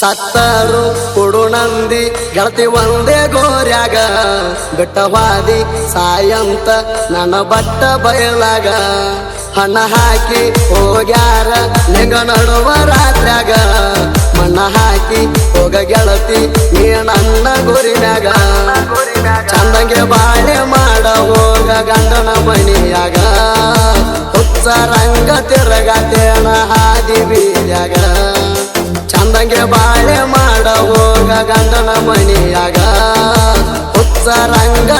ಸತ್ತರು ಕೊಡು ನಂದಿ, ಗೆಳತಿ ಒಂದೇ ಗೋರ್ಯಾಗ. ಬಿಟ್ಟವಾದಿ ಸಾಯಂತ ನನ್ನ ಬಟ್ಟ ಬಯಲಾಗ. ಹಣ ಹಾಕಿ ಹೋಗ್ಯಾರ ನಿಗ ನಡುವ ರಾತ್ರ್ಯಾಗ. ಮಣ್ಣ ಹಾಕಿ ಹೋಗ ಗೆಳತಿ, ನೀ ನನ್ನ ಗುರಿನಾಗ ಚಂದಂಗೆ ಬಾಳೆ ಮಾಡ ಹೋಗ ಗಂಡನ ಮಣಿಯಾಗ ಹುಚ್ಚ ರಂಗ ತಿರುಗತೇಣ ಹಾದಿ ಬೀರ್ಯಾಗ. ಚಂದಂಗೆ ಬಾಳೆ ಮಾಡ ಹೋಗ ಗಂಡನ ಮನೆಯಾಗ. ಹುಚ್ಚ ರಂಗ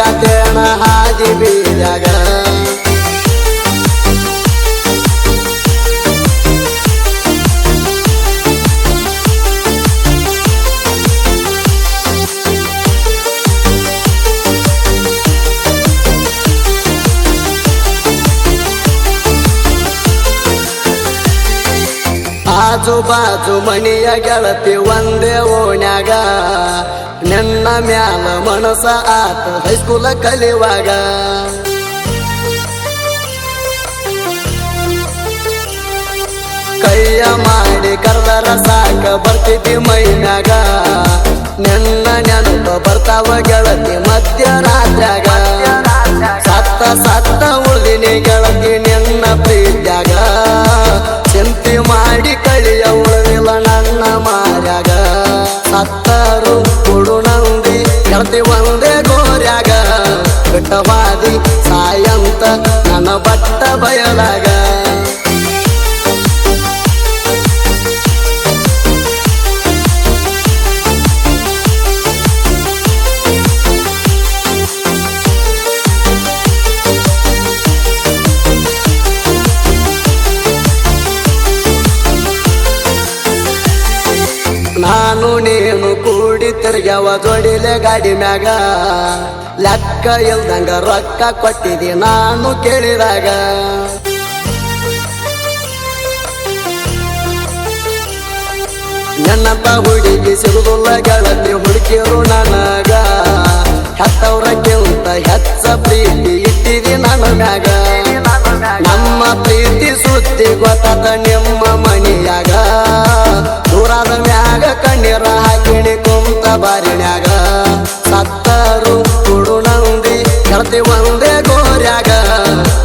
ಹದಿ ಹಾದಿ ಬೀರ್ಯಾಗ ಆಜು ಬಾಜು ಮಣಿಯ ಗೆಳತಿ ಒಂದೇ ಓಣ್ಯಾಗ. ನನ್ನ ಮ್ಯಾಲ ಮನಸ ಆತ ಹೈಸ್ಕೂಲ ಕಲಿವಾಗ ಕೈಯ ಮಾಡಿ ಕರ್ದರ ಸಾಕ ಬರ್ತಿದ್ದಿ ಮೈನಾಗ ನನ್ನ ನೆನಪ ಬರ್ತಾವ ಗೆಳತಿ ಮಧ್ಯರಾತ್ರ್ಯಾಗ ಬಟ್ಟ ಬಯಲಾಗ ತಿರ್ಗ್ಯಾವ ಜೋಡಿಲೆ ಗಾಡಿ ಮ್ಯಾಗ. ಲೆಕ್ಕ ಇಲ್ದಂಗ ರೊಕ್ಕ ಕೊಟ್ಟಿದಿ ನಾನು ಕೇಳಿದಾಗ. ನನ್ನಂತ ಹುಡುಗಿ ಸಿಗುದಿಲ್ಲ ಗೆಳತಿ ಹುಡುಕಿರು ನನಗ. ಹೆತ್ತವ್ರಕ್ಕಿಂತ ಹೆಚ್ಚ ಪ್ರೀತಿ ಇಟ್ಟಿದಿ ನನ್ನ ಮ್ಯಾಗ. ನಮ್ಮ ಪ್ರೀತಿ ಸುದ್ದಿ ಗೊತ್ತಾದ ನಿಮ್ಮ ಬಾರಿಣ್ಯಾಗ ಸತ್ತರು ಕುಡು ನಂದಿ ಕಳತಿ ಒಂದೇ ಗೋರ್ಯಾಗ.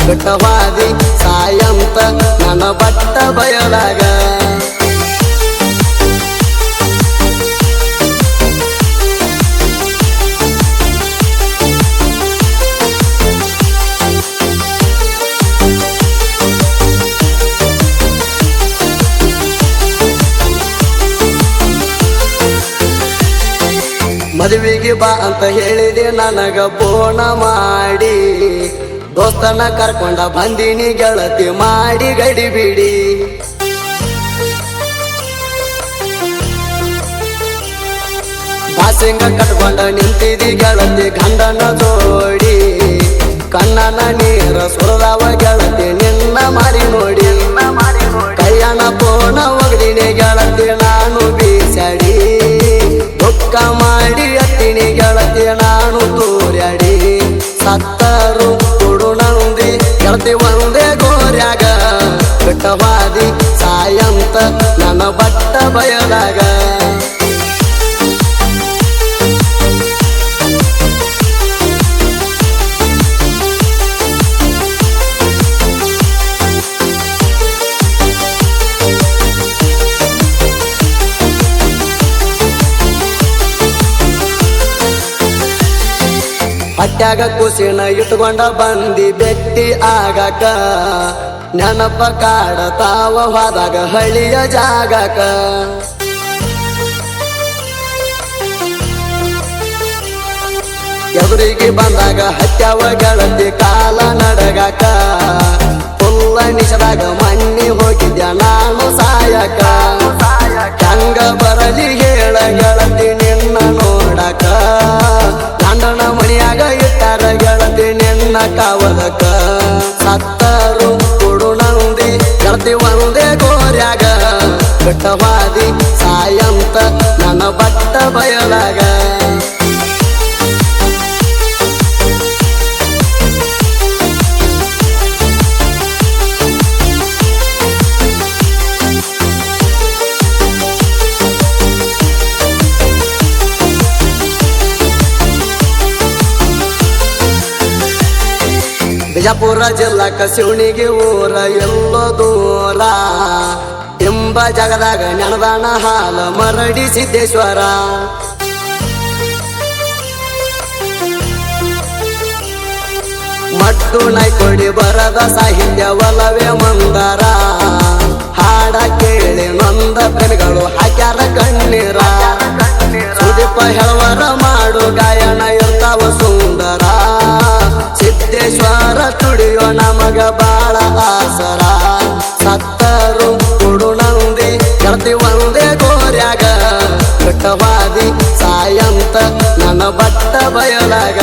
ಬಿಟ್ಟವಾದಿ ಸಾಯಂತ ನನ್ನ ಬಟ್ಟ ಬಯಲಾಗ. ಮದುವೆಗೆ ಬಾ ಅಂತ ಹೇಳಿದೆ, ನನಗ ಫೋನ ಮಾಡಿ. ದೋಸ್ತನ ಕರ್ಕೊಂಡ ಬಂದಿನಿ, ಗೆಳತಿ ಮಾಡಿ ಗಡಿಬಿಡಿ ಬಾಸಿಂಗ ಕಟ್ಕೊಂಡ ನಿಂತಿದಿ, ಗೆಳತಿ ಗಂಡನ ತೋಡಿ ಕಣ್ಣನ ನೀರ ಸುರದವ, ಗೆಳತಿ ನಿನ್ನ ಮಾರಿ ನೋಡಿ. ಕೈಯನ ಪೋನ ಒಗದಿನಿ, ಗೆಳತಿ ನಾನು ಬೀಸಡಿ. ದುಃಖ ಬಟ್ಟ ಬಯಲಾಗ. ಹಟ್ಯಾಗ ಕುಸಿನ ಇಟ್ಕೊಂಡ ಬಂದಿ ಬೆಟ್ಟಿ ಆಗಕ. ನೆನಪ ಕಾಡತಾವ ಹೋದಾಗ ಹಳಿಯ ಜಾಗಕ. ಎದುರಿಗೆ ಬಂದಾಗ ಹತ್ಯಾವ ಗೆಳತಿ ಕಾಲ ನಡಗಾಕ. ಫುಲ್ಲ ನಿಷದಾಗ ಮಣ್ಣಿ ಹೋಗಿದ್ಯ ನಾನು ಸಾಯಕ. ಹಂಗ ಬರಲಿ ಹೇಳ ಗೆಳತಿ ನಿನ್ನ ಕಟವಾದಿ ಸಾಯಂತ ನನ್ನ ಬಟ್ಟ ಬಯಲಾಗ. ಬಿಜಾಪುರ ಜಿಲ್ಲಾ ಕಸಿಣಿಗೆ ಊರ ಎಲ್ಲದೂ ಎಂಬ ಜಗದಾಗ ನೆನದಾನ ಹಾಲ ಮರಡಿ ಸಿದ್ದೇಶ್ವರ. ಮಟ್ಟು ನೈಕೊಡಿ ಬರದ ಸಾಹಿತ್ಯ ಒಲವೇ ಮಂದರ ಹಾಡ ಕೇಳಿ ನೊಂದ ಪ್ರೇಮಿಗಳು ಹಾಕ್ಯಾರ ಕಣ್ಣೀರ. ಸುದೀಪ ಹೇಳುವರ ಮಾಡು ಗಾಯನ ಇರ್ತಾವ ಸುಂದರ. ಸಿದ್ದೇಶ್ವರ ತುಡಿಯೋ ನಮಗ ಬಾಳ ನನ್ನ ಬಟ್ಟ ಬಯಲಾಗ